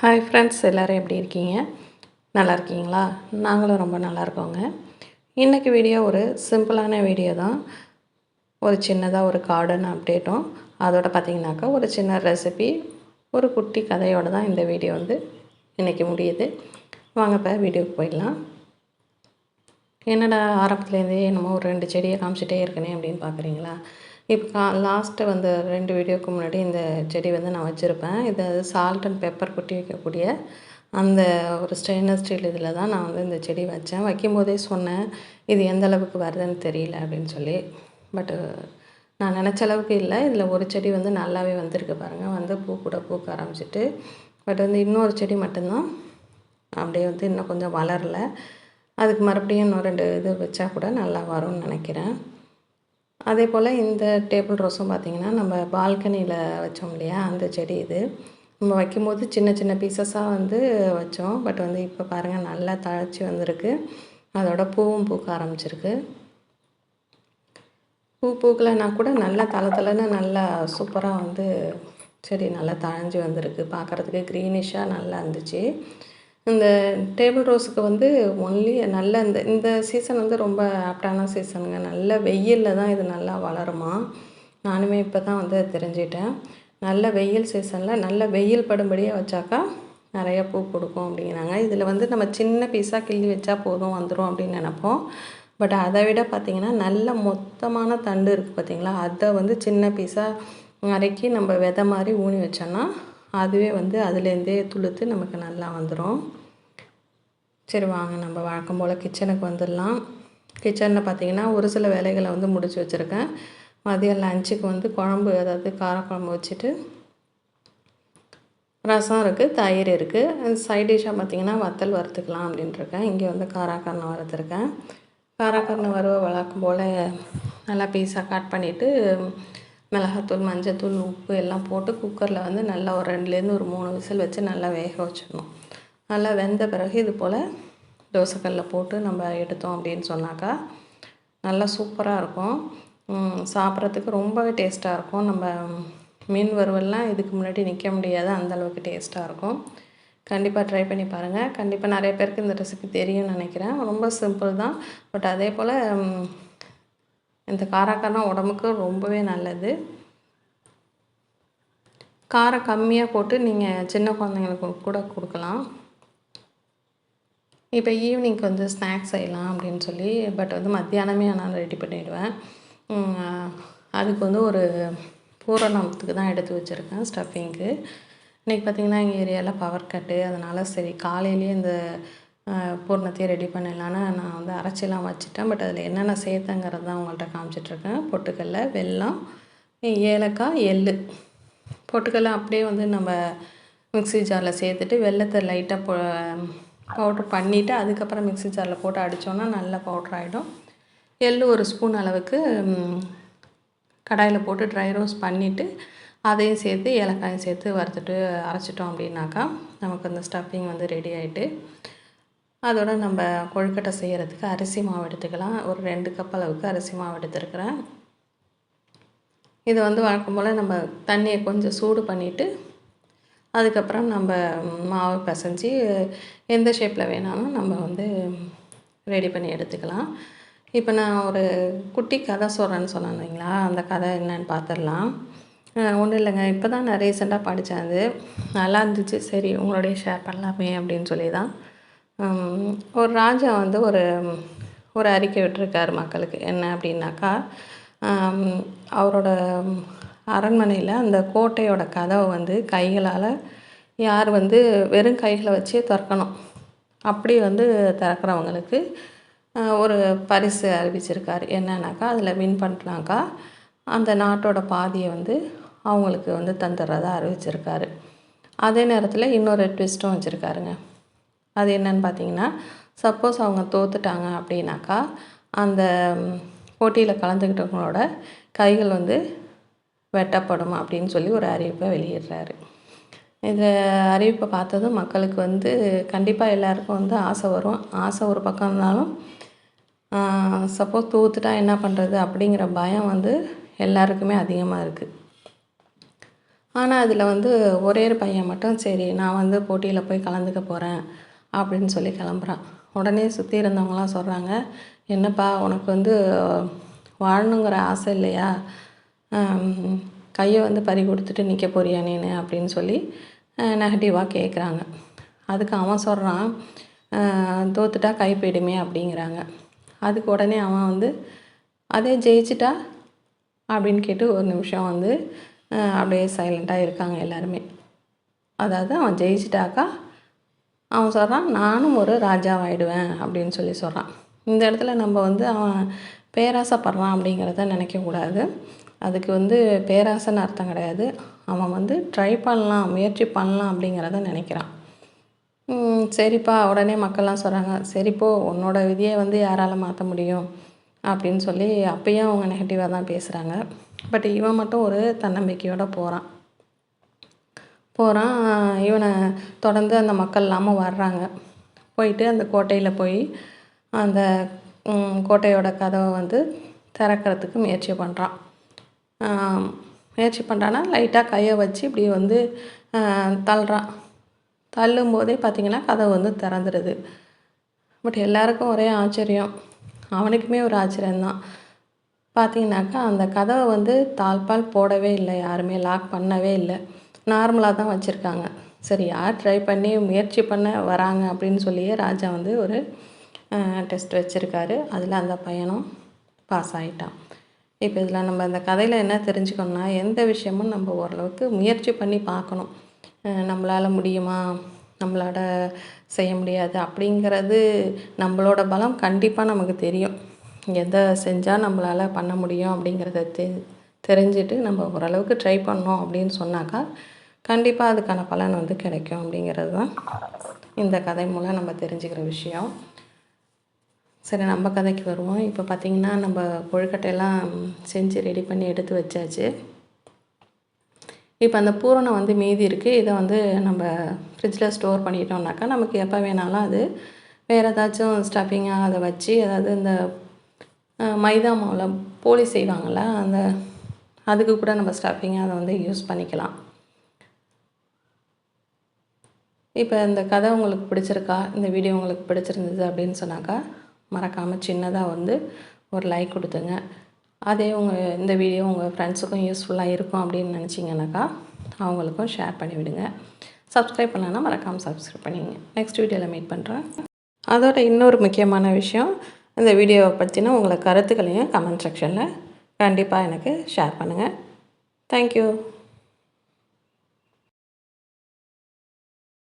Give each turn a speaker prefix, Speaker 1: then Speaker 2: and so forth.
Speaker 1: hi friends எல்லோரும் எப்படி இருக்கீங்க நல்லா இருக்கீங்களா நாங்களும் ரொம்ப நல்லா இருக்கோங்க இன்றைக்கி வீடியோ ஒரு சிம்பிளான வீடியோ தான் ஒரு சின்னதாக ஒரு கார்டன் அப்டேட்டும் அதோட பார்த்திங்கனாக்கா ஒரு சின்ன ரெசிபி ஒரு குட்டி கதையோடு தான் இந்த வீடியோ வந்து இன்றைக்கி முடியுது வாங்க இப்போ வீடியோக்கு போயிடலாம் என்னடா ஆரம்பத்துலேருந்தே என்னமோ ஒரு ரெண்டு செடியை காமிச்சிட்டே இருக்கனே அப்படின்னு பார்க்குறீங்களா இப்போ கா லாஸ்ட்டு வந்து ரெண்டு வீடியோக்கு முன்னாடி இந்த செடி வந்து நான் வச்சுருப்பேன் இது சால்ட் அண்ட் பெப்பர் கொட்டி வைக்கக்கூடிய அந்த ஒரு ஸ்டெயின்லெஸ் ஸ்டீல் இதில் தான் நான் வந்து இந்த செடி வச்சேன் வைக்கும்போதே சொன்னேன் இது எந்த அளவுக்கு வருதுன்னு தெரியல அப்படின்னு சொல்லி பட்டு நான் நினச்ச அளவுக்கு இல்லை இதில் ஒரு செடி வந்து நல்லாவே வந்திருக்கு பாருங்கள் வந்து பூ கூட பூக்க ஆரம்பிச்சிட்டு பட் வந்து இன்னொரு செடி மட்டும்தான் அப்படியே வந்து இன்னும் கொஞ்சம் வளரலை அதுக்கு மறுபடியும் இன்னும் ரெண்டு இது வச்சா கூட நல்லா வரும்னு நினைக்கிறேன் அதே போல் இந்த டேபிள் ரோஸும் பார்த்திங்கன்னா நம்ம பால்கனியில் வச்சோம் இல்லையா அந்த செடி இது நம்ம வைக்கும்போது சின்ன சின்ன பீசஸாக வந்து வச்சோம் பட் வந்து இப்போ பாருங்கள் நல்லா தழைச்சி வந்திருக்கு அதோட பூவும் பூக்க ஆரம்பிச்சிருக்கு பூ பூக்கலைன்னா கூட நல்லா தலை தலைன்னு நல்லா சூப்பராக வந்து செடி நல்லா தழைஞ்சி வந்திருக்கு பார்க்குறதுக்கு க்ரீனிஷாக நல்லா இருந்துச்சு இந்த டேபிள் ரோஸுக்கு வந்து ஒன்லி நல்ல இந்த இந்த சீசன் வந்து ரொம்ப ஆப்டான சீசனுங்க நல்ல வெயிலில் தான் இது நல்லா வளருமா நானுமே இப்போ தான் வந்து தெரிஞ்சிட்டேன் நல்ல வெயில் சீசனில் நல்ல வெயில் படும்படியாக வச்சாக்கா நிறைய பூ கொடுக்கும் அப்படிங்கிறாங்க இதில் வந்து நம்ம சின்ன பீஸாக கிள்ளி வச்சா போதும் வந்துடும் அப்படின்னு நினப்போம் பட் அதை விட பார்த்திங்கன்னா நல்ல மொத்தமான தண்டு இருக்குது பார்த்திங்களா அதை வந்து சின்ன பீஸாக நறுக்கி நம்ம விதை மாதிரி ஊனி வச்சோன்னா அதுவே வந்து அதுலேருந்தே துளுத்து நமக்கு நல்லா வந்துடும் சரி வாங்க நம்ம வழக்கம் போல் கிச்சனுக்கு வந்துடலாம் கிச்சனில் பார்த்திங்கன்னா ஒரு சில வேலைகளை வந்து முடிச்சு வச்சுருக்கேன் மதியம் லஞ்சுக்கு வந்து குழம்பு அதாவது காரக்குழம்பு வச்சுட்டு ரசம் இருக்குது தயிர் இருக்குது சைட் டிஷ்ஷாக பார்த்திங்கன்னா வத்தல் வறுத்துக்கலாம் அப்படின்ட்டுருக்கேன் இங்கே வந்து காராக்கரணை வறுத்துருக்கேன் காராக்கரணை வறுவை வளர்க்கும் போல் நல்லா பீஸாக கட் பண்ணிவிட்டு மிளகாத்தூள் மஞ்சத்தூள் உப்பு எல்லாம் போட்டு குக்கரில் வந்து நல்லா ஒரு ரெண்டுலேருந்து ஒரு மூணு விசில் வச்சு நல்லா வேக வச்சிடணும் நல்லா வெந்த பிறகு இது போல் தோசைக்கல்ல போட்டு நம்ம எடுத்தோம் அப்படின்னு சொன்னாக்கா நல்லா சூப்பராக இருக்கும் சாப்பிட்றதுக்கு ரொம்பவே டேஸ்ட்டாக இருக்கும் நம்ம மீன் வறுவல்லாம் இதுக்கு முன்னாடி நிற்க முடியாது அந்தளவுக்கு டேஸ்ட்டாக இருக்கும் கண்டிப்பாக ட்ரை பண்ணி பாருங்கள் கண்டிப்பாக நிறைய பேருக்கு இந்த ரெசிபி தெரியும்னு நினைக்கிறேன் ரொம்ப சிம்பிள் தான் பட் அதே போல் இந்த காரக்கானா உடம்புக்கு ரொம்பவே நல்லது காரம் கம்மியாக போட்டு நீங்கள் சின்ன குழந்தைங்களுக்கு கூட கொடுக்கலாம் இப்போ ஈவினிங்க்கு வந்து ஸ்நாக்ஸ் செய்யலாம் அப்படின்னு சொல்லி பட் வந்து மத்தியானமே நான் ரெடி பண்ணிவிடுவேன் அதுக்கு வந்து ஒரு பூரணத்துக்கு தான் எடுத்து வச்சுருக்கேன் ஸ்டஃபிங்க்கு இன்றைக்கி பார்த்திங்கன்னா எங்கள் ஏரியாவில் பவர் கட்டு அதனால் சரி காலையிலேயே இந்த பூர்ணத்தையும் ரெடி பண்ணிடலான்னு நான் வந்து அரைச்சிலாம் வச்சுட்டேன் பட் அதில் என்னென்ன சேர்த்துங்கிறது தான் உங்கள்கிட்ட காமிச்சிட்ருக்கேன் பொட்டுக்கல்ல வெல்லம் ஏலக்காய் எள்ளு பொட்டுக்கல்ல அப்படியே வந்து நம்ம மிக்சி ஜாரில் சேர்த்துட்டு வெள்ளத்தை லைட்டாக பொ பவுட்ரு பண்ணிவிட்டு அதுக்கப்புறம் மிக்சி ஜாரில் போட்டு அடித்தோன்னா நல்லா பவுட்ரு ஆகிடும் எள்ளு ஒரு ஸ்பூன் அளவுக்கு கடாயில் போட்டு ட்ரை ரோஸ்ட் பண்ணிவிட்டு அதையும் சேர்த்து ஏலக்காயும் சேர்த்து வறுத்துட்டு அரைச்சிட்டோம் அப்படின்னாக்கா நமக்கு அந்த ஸ்டஃபிங் வந்து ரெடி ஆகிட்டு அதோட நம்ம கொழுக்கட்டை செய்கிறதுக்கு அரிசி மாவு எடுத்துக்கலாம் ஒரு ரெண்டு கப் அளவுக்கு அரிசி மாவு எடுத்துருக்குறேன் இது வந்து வழக்கம் போல் நம்ம தண்ணியை கொஞ்சம் சூடு பண்ணிவிட்டு அதுக்கப்புறம் நம்ம மாவு பிசைஞ்சு எந்த ஷேப்பில் வேணாலும் நம்ம வந்து ரெடி பண்ணி எடுத்துக்கலாம் இப்போ நான் ஒரு குட்டி கதை சொல்கிறேன்னு சொன்னீங்களா அந்த கதை என்னன்னு பார்த்துடலாம் ஒன்றும் இல்லைங்க இப்போ தான் நான் ரீசெண்டாக படித்தேன் அது நல்லா இருந்துச்சு சரி உங்களுடைய ஷேர் பண்ணலாமே அப்படின்னு சொல்லி தான் ஒரு ராஜா வந்து ஒரு ஒரு அறிக்கை விட்டுருக்காரு மக்களுக்கு என்ன அப்படின்னாக்கா அவரோட அரண்மனையில் அந்த கோட்டையோட கதவை வந்து கைகளால் யார் வந்து வெறும் கைகளை வச்சே திறக்கணும் அப்படி வந்து திறக்கிறவங்களுக்கு ஒரு பரிசு அறிவிச்சிருக்காரு என்னன்னாக்கா அதில் வின் பண்ணலாக்கா அந்த நாட்டோட பாதியை வந்து அவங்களுக்கு வந்து தந்துடுறதா அறிவிச்சிருக்காரு அதே நேரத்தில் இன்னொரு ட்விஸ்ட்டும் வச்சுருக்காருங்க அது என்னன்னு பார்த்தீங்கன்னா சப்போஸ் அவங்க தோத்துட்டாங்க அப்படின்னாக்கா அந்த போட்டியில் கலந்துக்கிட்டவங்களோட கைகள் வந்து வெட்டப்படும் அப்படின்னு சொல்லி ஒரு அறிவிப்பை வெளியிடுறாரு இந்த அறிவிப்பை பார்த்ததும் மக்களுக்கு வந்து கண்டிப்பாக எல்லாருக்கும் வந்து ஆசை வரும் ஆசை ஒரு பக்கம் இருந்தாலும் சப்போஸ் தூத்துட்டா என்ன பண்ணுறது அப்படிங்கிற பயம் வந்து எல்லாருக்குமே அதிகமாக இருக்குது ஆனால் அதில் வந்து ஒரே ஒரு பையன் மட்டும் சரி நான் வந்து போட்டியில் போய் கலந்துக்க போகிறேன் அப்படின்னு சொல்லி கிளம்புறான் உடனே சுற்றி இருந்தவங்களாம் சொல்கிறாங்க என்னப்பா உனக்கு வந்து வாழணுங்கிற ஆசை இல்லையா கையை வந்து பறி கொடுத்துட்டு நிற்க போறியா நீனு அப்படின்னு சொல்லி நெகட்டிவாக கேட்குறாங்க அதுக்கு அவன் சொல்கிறான் தோத்துட்டா கை போயிடுமே அப்படிங்கிறாங்க அதுக்கு உடனே அவன் வந்து அதே ஜெயிச்சிட்டா அப்படின்னு கேட்டு ஒரு நிமிஷம் வந்து அப்படியே சைலண்ட்டாக இருக்காங்க எல்லாருமே அதாவது அவன் ஜெயிச்சிட்டாக்கா அவன் சொல்கிறான் நானும் ஒரு ராஜாவாயிடுவேன் அப்படின்னு சொல்லி சொல்கிறான் இந்த இடத்துல நம்ம வந்து அவன் பேராசைப்படுறான் அப்படிங்கிறத நினைக்கக்கூடாது அதுக்கு வந்து பேராசைன்னு அர்த்தம் கிடையாது அவன் வந்து ட்ரை பண்ணலாம் முயற்சி பண்ணலாம் அப்படிங்கிறத நினைக்கிறான் சரிப்பா உடனே மக்கள்லாம் சொல்கிறாங்க சரிப்போ உன்னோட விதியை வந்து யாரால் மாற்ற முடியும் அப்படின்னு சொல்லி அப்பயும் அவங்க நெகட்டிவாக தான் பேசுகிறாங்க பட் இவன் மட்டும் ஒரு தன்னம்பிக்கையோடு போகிறான் போகிறான் இவனை தொடர்ந்து அந்த மக்கள் இல்லாமல் வர்றாங்க போய்ட்டு அந்த கோட்டையில் போய் அந்த கோட்டையோட கதவை வந்து திறக்கிறதுக்கு முயற்சி பண்ணுறான் முயற்சி பண்ணுறான்னா லைட்டாக கையை வச்சு இப்படி வந்து தள்ளுறான் தள்ளும் போதே பார்த்திங்கன்னா கதவு வந்து திறந்துடுது பட் எல்லாருக்கும் ஒரே ஆச்சரியம் அவனுக்குமே ஒரு ஆச்சரியம்தான் பார்த்தீங்கன்னாக்கா அந்த கதவை வந்து தாழ்பால் போடவே இல்லை யாருமே லாக் பண்ணவே இல்லை நார்மலாக தான் வச்சுருக்காங்க சரி யார் ட்ரை பண்ணி முயற்சி பண்ண வராங்க அப்படின்னு சொல்லியே ராஜா வந்து ஒரு டெஸ்ட் வச்சுருக்காரு அதில் அந்த பையனும் பாஸ் ஆகிட்டான் இப்போ இதில் நம்ம இந்த கதையில் என்ன தெரிஞ்சுக்கணும்னா எந்த விஷயமும் நம்ம ஓரளவுக்கு முயற்சி பண்ணி பார்க்கணும் நம்மளால் முடியுமா நம்மளோட செய்ய முடியாது அப்படிங்கிறது நம்மளோட பலம் கண்டிப்பாக நமக்கு தெரியும் எதை செஞ்சால் நம்மளால் பண்ண முடியும் அப்படிங்கிறத தெ தெரிஞ்சுட்டு நம்ம ஓரளவுக்கு ட்ரை பண்ணோம் அப்படின்னு சொன்னாக்கா கண்டிப்பாக அதுக்கான பலன் வந்து கிடைக்கும் அப்படிங்கிறது தான் இந்த கதை மூலம் நம்ம தெரிஞ்சுக்கிற விஷயம் சரி நம்ம கதைக்கு வருவோம் இப்போ பார்த்திங்கன்னா நம்ம கொழுக்கட்டையெல்லாம் செஞ்சு ரெடி பண்ணி எடுத்து வச்சாச்சு இப்போ அந்த பூரணம் வந்து மீதி இருக்குது இதை வந்து நம்ம ஃப்ரிட்ஜில் ஸ்டோர் பண்ணிட்டோம்னாக்கா நமக்கு எப்போ வேணாலும் அது வேறு ஏதாச்சும் ஸ்டஃபிங்காக அதை வச்சு அதாவது இந்த மைதா மாவில் போலி செய்வாங்கள்ல அந்த அதுக்கு கூட நம்ம ஸ்டஃபிங்காக அதை வந்து யூஸ் பண்ணிக்கலாம் இப்போ இந்த கதை உங்களுக்கு பிடிச்சிருக்கா இந்த வீடியோ உங்களுக்கு பிடிச்சிருந்தது அப்படின்னு சொன்னாக்கா மறக்காமல் சின்னதாக வந்து ஒரு லைக் கொடுத்துங்க அதே உங்கள் இந்த வீடியோ உங்கள் ஃப்ரெண்ட்ஸுக்கும் யூஸ்ஃபுல்லாக இருக்கும் அப்படின்னு நினச்சிங்கனாக்கா அவங்களுக்கும் ஷேர் பண்ணிவிடுங்க சப்ஸ்கிரைப் பண்ணலாம்னா மறக்காமல் சப்ஸ்கிரைப் பண்ணிங்க நெக்ஸ்ட் வீடியோவில் மீட் பண்ணுறேன் அதோட இன்னொரு முக்கியமான விஷயம் இந்த வீடியோவை பற்றின உங்களை கருத்துக்களையும் கமெண்ட் செக்ஷனில் கண்டிப்பாக எனக்கு ஷேர் பண்ணுங்கள் தேங்க்யூ